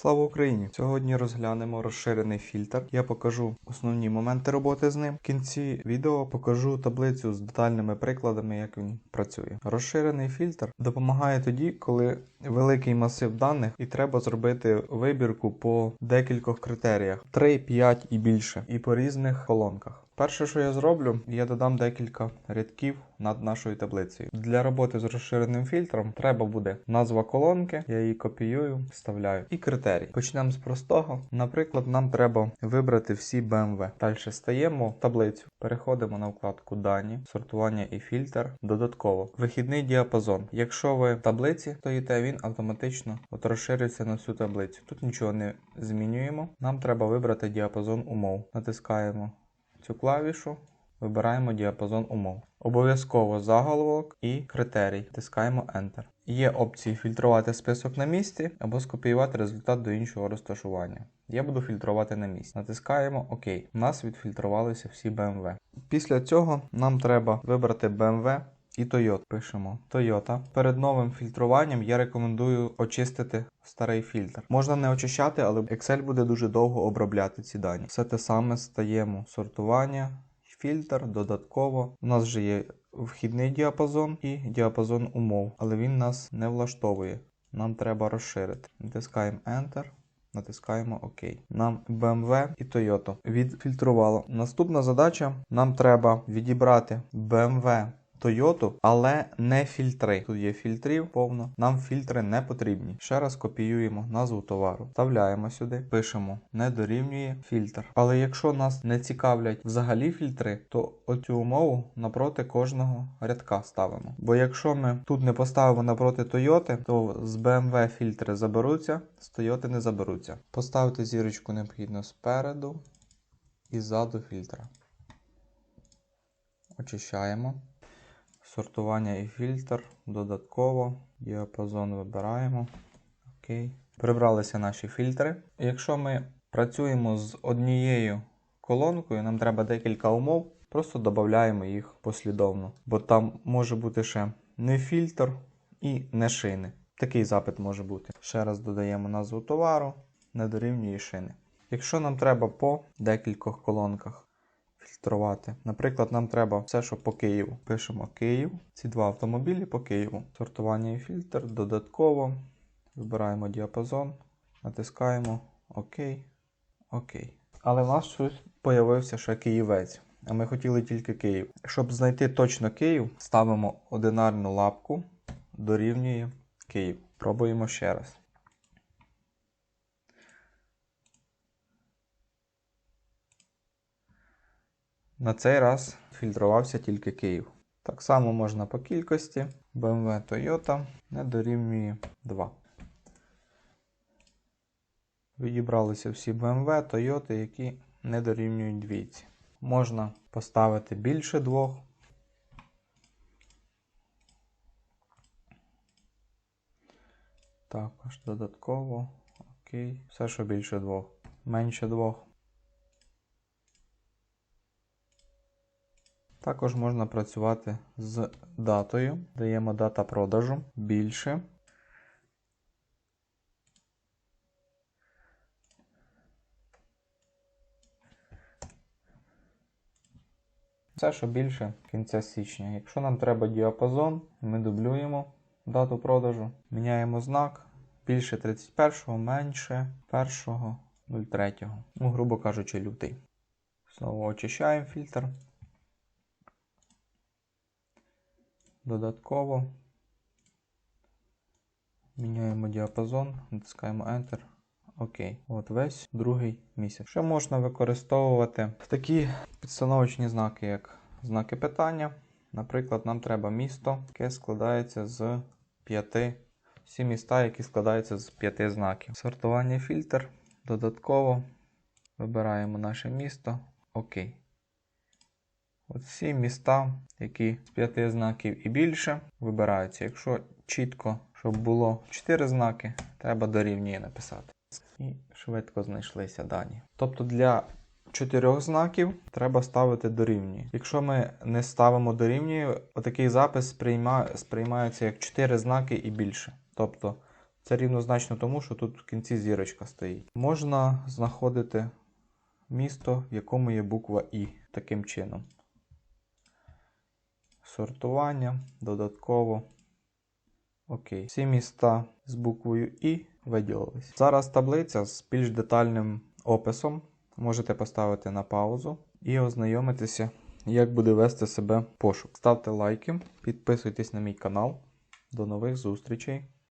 Слава Україні! Сьогодні розглянемо розширений фільтр. Я покажу основні моменти роботи з ним. В кінці відео покажу таблицю з детальними прикладами, як він працює. Розширений фільтр допомагає тоді, коли великий масив даних і треба зробити вибірку по декількох критеріях: 3, 5 і більше, і по різних колонках. Перше, що я зроблю, я додам декілька рядків над нашою таблицею. Для роботи з розширеним фільтром треба буде назва колонки, я її копіюю, вставляю, і критерій. Почнемо з простого. Наприклад, нам треба вибрати всі BMW. Далі стаємо в таблицю, переходимо на вкладку Дані, сортування і фільтр. Додатково вихідний діапазон. Якщо ви в таблиці стоїте, він автоматично от розширюється на всю таблицю. Тут нічого не змінюємо. Нам треба вибрати діапазон умов. Натискаємо цю клавішу, вибираємо діапазон умов. Обов'язково заголовок і критерій. Тискаємо Enter. Є опції фільтрувати список на місці або скопіювати результат до іншого розташування. Я буду фільтрувати на місці. Натискаємо ОК. У нас відфільтрувалися всі BMW. Після цього нам треба вибрати BMW і Toyota. Пишемо Toyota. Перед новим фільтруванням я рекомендую очистити старий фільтр. Можна не очищати, але Excel буде дуже довго обробляти ці дані. Все те саме стаємо сортування, фільтр, додатково. У нас вже є вхідний діапазон і діапазон умов, але він нас не влаштовує. Нам треба розширити. Натискаємо Enter. Натискаємо ОК. Нам BMW і Toyota відфільтрувало. Наступна задача: нам треба відібрати BMW Toyota, але не фільтри. Тут є фільтрів повно. Нам фільтри не потрібні. Ще раз копіюємо назву товару, вставляємо сюди, пишемо не дорівнює фільтр. Але якщо нас не цікавлять взагалі фільтри, то оцю умову напроти кожного рядка ставимо. Бо якщо ми тут не поставимо напроти Toyota, то з BMW фільтри заберуться, з Toyota не заберуться. Поставити зірочку необхідно спереду і ззаду фільтра. Очищаємо. Сортування і фільтр. Додатково. Діапазон вибираємо. Окей. Прибралися наші фільтри. Якщо ми працюємо з однією колонкою, нам треба декілька умов, просто додаємо їх послідовно. Бо там може бути ще не фільтр і не шини. Такий запит може бути. Ще раз додаємо назву товару, не дорівнює шини. Якщо нам треба по декількох колонках фільтрувати. Наприклад, нам треба все, що по Києву. Пишемо Київ. Ці два автомобілі по Києву. Сортування і фільтр. Додатково. Вибираємо діапазон, натискаємо ОК. ОК. Але в нас щось появився ще Київець. А ми хотіли тільки Київ. Щоб знайти точно Київ, ставимо одинарну лапку, дорівнює Київ. Пробуємо ще раз. На цей раз фільтрувався тільки Київ. Так само можна по кількості. BMW Toyota не дорівнює 2. Відібралися всі BMW Toyota, які не дорівнюють двійці. Можна поставити більше двох. Також додатково. Окей. Все, що більше двох. Менше двох. Також можна працювати з датою. Даємо дата продажу більше. Все, що більше кінця січня. Якщо нам треба діапазон, ми дублюємо дату продажу, міняємо знак більше 31, менше 1.03. Ну, грубо кажучи, лютий. Знову очищаємо фільтр. Додатково міняємо діапазон, натискаємо Enter. Окей. От весь другий місяць. Ще можна використовувати такі підстановочні знаки, як знаки питання. Наприклад, нам треба місто, яке складається з п'яти. Всі міста, які складаються з п'яти знаків. Сортування фільтр. Додатково вибираємо наше місто. Окей. От всі міста, які з п'яти знаків і більше, вибираються. Якщо чітко, щоб було 4 знаки, треба дорівнює написати. І швидко знайшлися дані. Тобто для 4 знаків треба ставити дорівнює. Якщо ми не ставимо дорівнює, отакий запис сприйма... сприймається як 4 знаки і більше. Тобто Це рівнозначно тому, що тут в кінці зірочка стоїть. Можна знаходити місто, в якому є буква І таким чином. Сортування, додатково. Окей. Всі міста з буквою І виділились. Зараз таблиця з більш детальним описом. Можете поставити на паузу і ознайомитися, як буде вести себе пошук. Ставте лайки, підписуйтесь на мій канал. До нових зустрічей!